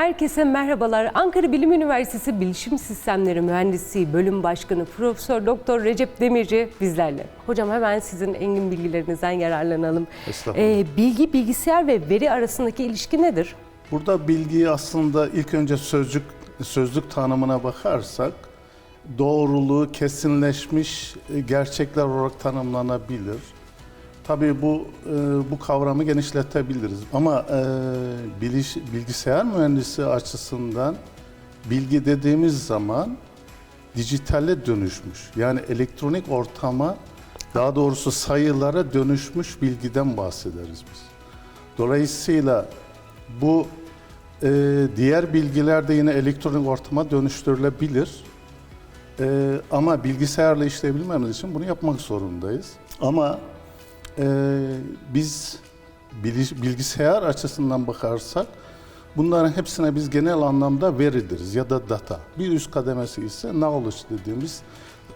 Herkese merhabalar. Ankara Bilim Üniversitesi Bilişim Sistemleri Mühendisliği Bölüm Başkanı Profesör Doktor Recep Demirci bizlerle. Hocam hemen sizin engin bilgilerinizden yararlanalım. Ee, bilgi, bilgisayar ve veri arasındaki ilişki nedir? Burada bilgiyi aslında ilk önce sözcük sözlük tanımına bakarsak doğruluğu kesinleşmiş gerçekler olarak tanımlanabilir. Tabii bu e, bu kavramı genişletebiliriz. Ama e, biliş, bilgisayar mühendisi açısından bilgi dediğimiz zaman dijitale dönüşmüş. Yani elektronik ortama daha doğrusu sayılara dönüşmüş bilgiden bahsederiz biz. Dolayısıyla bu e, diğer bilgiler de yine elektronik ortama dönüştürülebilir. E, ama bilgisayarla işleyebilmemiz için bunu yapmak zorundayız. Ama e, biz bilgisayar açısından bakarsak bunların hepsine biz genel anlamda veri deriz ya da data. Bir üst kademesi ise knowledge dediğimiz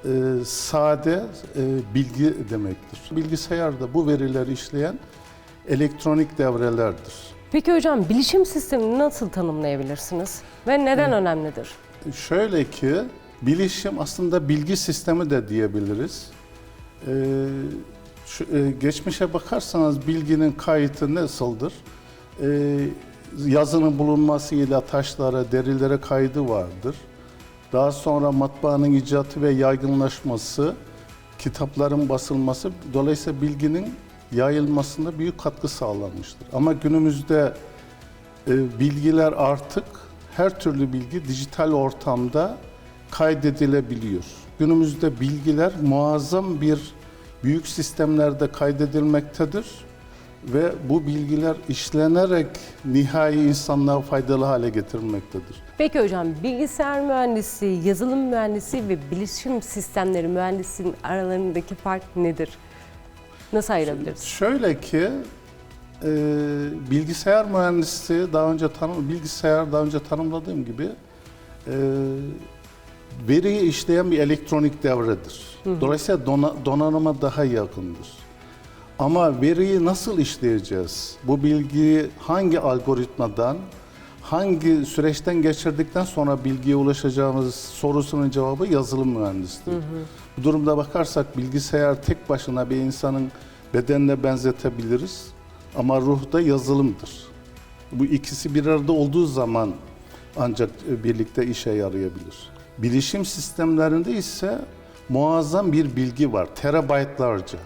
e, sade e, bilgi demektir. Bilgisayarda bu verileri işleyen elektronik devrelerdir. Peki hocam bilişim sistemini nasıl tanımlayabilirsiniz? Ve neden önemlidir? Şöyle ki bilişim aslında bilgi sistemi de diyebiliriz. Ee, şu, e, geçmişe bakarsanız bilginin kayıtı nasıldır? Ee, yazının bulunmasıyla taşlara, derilere kaydı vardır. Daha sonra matbaanın icatı ve yaygınlaşması, kitapların basılması dolayısıyla bilginin yayılmasında büyük katkı sağlanmıştır. Ama günümüzde e, bilgiler artık her türlü bilgi dijital ortamda kaydedilebiliyor. Günümüzde bilgiler muazzam bir büyük sistemlerde kaydedilmektedir ve bu bilgiler işlenerek nihai insanlığa faydalı hale getirilmektedir. Peki hocam bilgisayar mühendisliği, yazılım mühendisliği ve bilişim sistemleri mühendisliğinin aralarındaki fark nedir? Nasıl ayırabiliriz? Şöyle ki e, bilgisayar mühendisliği daha önce tanım bilgisayar daha önce tanımladığım gibi e, veriyi işleyen bir elektronik devredir. Dolayısıyla dona- donanıma daha yakındır. Ama veriyi nasıl işleyeceğiz? Bu bilgiyi hangi algoritmadan, hangi süreçten geçirdikten sonra bilgiye ulaşacağımız sorusunun cevabı yazılım mühendisliği. Bu durumda bakarsak bilgisayar tek başına bir insanın bedenine benzetebiliriz ama ruh da yazılımdır. Bu ikisi bir arada olduğu zaman ancak e, birlikte işe yarayabilir. Bilişim sistemlerinde ise muazzam bir bilgi var, terabaytlarca.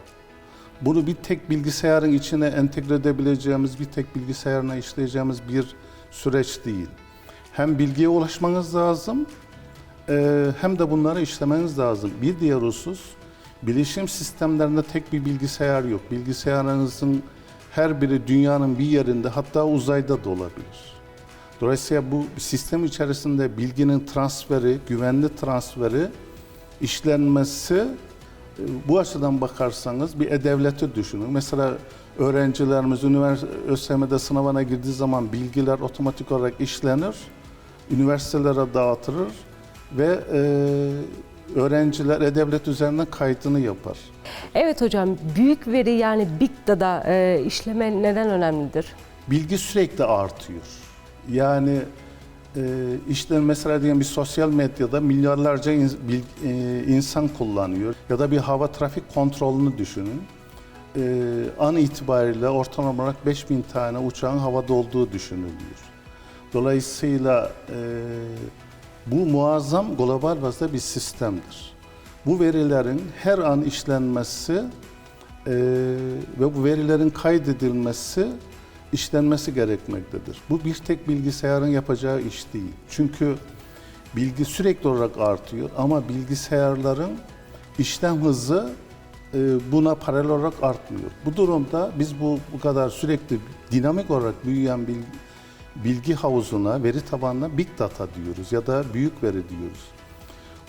Bunu bir tek bilgisayarın içine entegre edebileceğimiz, bir tek bilgisayarına işleyeceğimiz bir süreç değil. Hem bilgiye ulaşmanız lazım, e, hem de bunları işlemeniz lazım. Bir diğer husus, bilişim sistemlerinde tek bir bilgisayar yok. Bilgisayarınızın her biri dünyanın bir yerinde, hatta uzayda da olabilir. Dolayısıyla bu sistem içerisinde bilginin transferi, güvenli transferi, işlenmesi e, bu açıdan bakarsanız bir e-devleti düşünün. Mesela öğrencilerimiz üniversite ÖSYM'de sınavına girdiği zaman bilgiler otomatik olarak işlenir, üniversitelere dağıtılır ve e, öğrenciler e-devlet üzerinden kaydını yapar. Evet hocam büyük veri yani big data e, işleme neden önemlidir? bilgi sürekli artıyor. Yani e, işte mesela diyelim bir sosyal medyada milyarlarca in- bil- e, insan kullanıyor ya da bir hava trafik kontrolünü düşünün. E, an itibariyle ortalama olarak 5000 tane uçağın havada olduğu düşünülüyor. Dolayısıyla e, bu muazzam global bazda bir sistemdir. Bu verilerin her an işlenmesi e, ve bu verilerin kaydedilmesi işlenmesi gerekmektedir. Bu bir tek bilgisayarın yapacağı iş değil. Çünkü bilgi sürekli olarak artıyor ama bilgisayarların işlem hızı e, buna paralel olarak artmıyor. Bu durumda biz bu bu kadar sürekli dinamik olarak büyüyen bilgi, bilgi havuzuna, veri tabanına big data diyoruz ya da büyük veri diyoruz.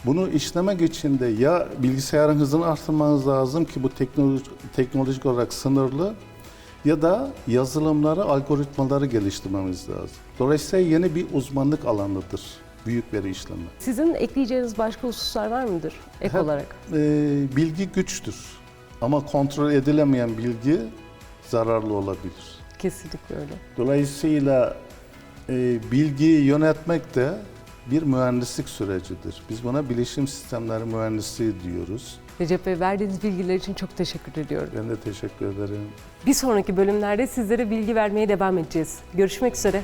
Bunu işlemek için de ya bilgisayarın hızını artırmanız lazım ki bu teknolojik, teknolojik olarak sınırlı ya da yazılımları, algoritmaları geliştirmemiz lazım. Dolayısıyla yeni bir uzmanlık alanıdır büyük veri işlemi. Sizin ekleyeceğiniz başka hususlar var mıdır ek Hep- olarak? Ee, bilgi güçtür ama kontrol edilemeyen bilgi zararlı olabilir. Kesinlikle öyle. Dolayısıyla e, bilgiyi yönetmek de bir mühendislik sürecidir. Biz buna bilişim sistemleri mühendisliği diyoruz. Recep Bey verdiğiniz bilgiler için çok teşekkür ediyorum. Ben de teşekkür ederim. Bir sonraki bölümlerde sizlere bilgi vermeye devam edeceğiz. Görüşmek üzere.